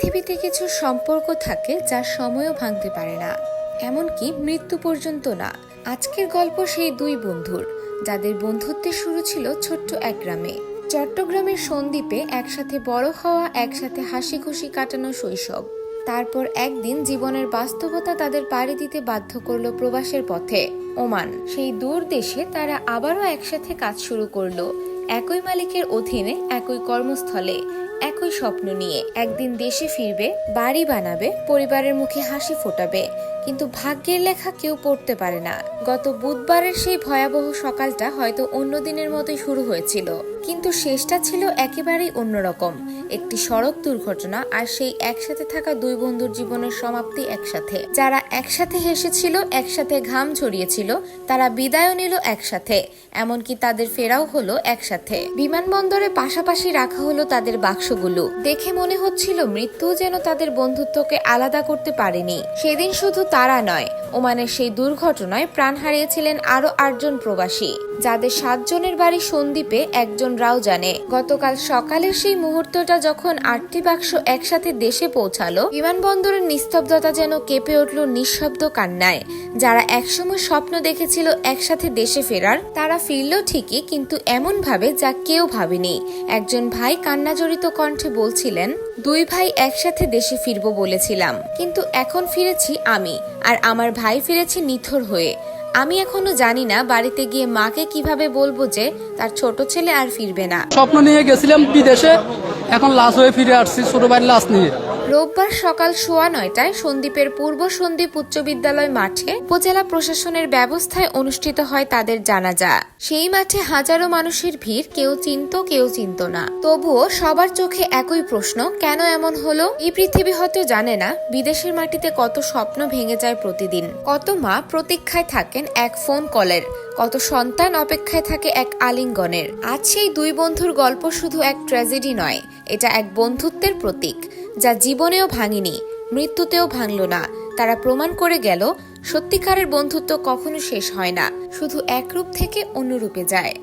পৃথিবীতে কিছু সম্পর্ক থাকে যা সময়ও ভাঙতে পারে না। এমনকি মৃত্যু পর্যন্ত না। আজকের গল্প সেই দুই বন্ধুর, যাদের বন্ধুত্বের শুরু ছিল ছোট্ট এক গ্রামে। চট্টগ্রামের সন্দ্বীপে একসাথে বড় হওয়া, একসাথে হাসি খুশি কাটানো শৈশব। তারপর একদিন জীবনের বাস্তবতা তাদের পাড়ি দিতে বাধ্য করল প্রবাসের পথে। ওমান, সেই দূর দেশে তারা আবারও একসাথে কাজ শুরু করল। একই মালিকের অধীনে একই কর্মস্থলে, একই স্বপ্ন নিয়ে একদিন দেশে ফিরবে, বাড়ি বানাবে, পরিবারের মুখে হাসি ফোটাবে। কিন্তু ভাগ্যের লেখা কেউ পড়তে পারে না। গত বুধবারের সেই ভয়াবহ সকালটা হয়তো অন্য দিনের মতোই শুরু হয়েছিল। কিন্তু শেষটা ছিল একেবারেই অন্যরকম। একটি সড়ক দুর্ঘটনা আর সেই একসাথে থাকা দুই বন্ধুর জীবনের সমাপ্তি একসাথে। যারা একসাথে হেসেছিল, একসাথে ঘাম ঝরিয়েছিল, তারা বিদায়ও নিল একসাথে। এমনকি তাদের ফেরাও হলো একসাথে। বিমানবন্দরে পাশাপাশি রাখা হলো তাদের বাক্সগুলো। দেখে মনে হচ্ছিল মৃত্যু যেন তাদের বন্ধুত্বকে আলাদা করতে পারেনি। সেদিন শুধু তারা নয়, ওমানের সেই দুর্ঘটনায় প্রাণ হারিয়েছিলেন আরও আটজন প্রবাসী, যাদের সাতজনের বাড়ি সন্দ্বীপে একজন রাও জানে, গতকাল সকালের সেই মুহূর্তটা যখন আটটি বাক্স একসাথে দেশে পৌঁছালো, বিমানবন্দরের নিস্তব্ধতা যেন কেঁপে উঠল নিঃশব্দ কান্নায়। যারা একসময় স্বপ্ন দেখেছিল একসাথে দেশে ফেরার, তারা ফিরল ঠিকই, কিন্তু এমন ভাবে যা কেউ ভাবেনি। একজন ভাই কান্নাজড়িত কণ্ঠে বলছিলেন, দুই ভাই একসাথে দেশে ফিরবো বলেছিলাম, কিন্তু এখন ফিরেছি আমি, আর আমার ভাই ফিরেছে নিথর হয়ে। আমি এখনও জানি না বাড়িতে গিয়ে মাকে কীভাবে বলব যে তার ছোট ছেলে আর ফিরবে না। স্বপ্ন নিয়ে গেছিলাম বিদেশে, এখন লাশ হয়ে ফিরে আসছি, ছোট ভাইয়ের লাশ নিয়ে। রোববার সকাল সোয়া নয়টায় সন্দ্বীপের পূর্ব সন্দ্বীপ উচ্চ বিদ্যালয় মাঠে উপজেলা প্রশাসনের ব্যবস্থায় অনুষ্ঠিত হয় তাদের জানাজা। সেই মাঠে হাজারো মানুষের ভিড়, কেউ চিনত কেউ চিনত না। তবুও সবার চোখে একই প্রশ্ন, কেন এমন হলো? এই পৃথিবী হয়তো জানে না, বিদেশের মাটিতে কত স্বপ্ন ভেঙে যায় প্রতিদিন। কত মা প্রতীক্ষায় থাকেন এক ফোন কলের, কত সন্তান অপেক্ষায় থাকে এক আলিঙ্গনের। আজ সেই দুই বন্ধুর গল্প শুধু এক ট্র্যাজেডি নয়, এটা এক বন্ধুত্বের প্রতীক, যা জীবনেও ভাঙিনি, মৃত্যুতেও ভাঙল না। তারা প্রমাণ করে গেল, সত্যিকারের বন্ধুত্ব কখনো শেষ হয় না, শুধু একরূপ থেকে অন্য রূপে যায়।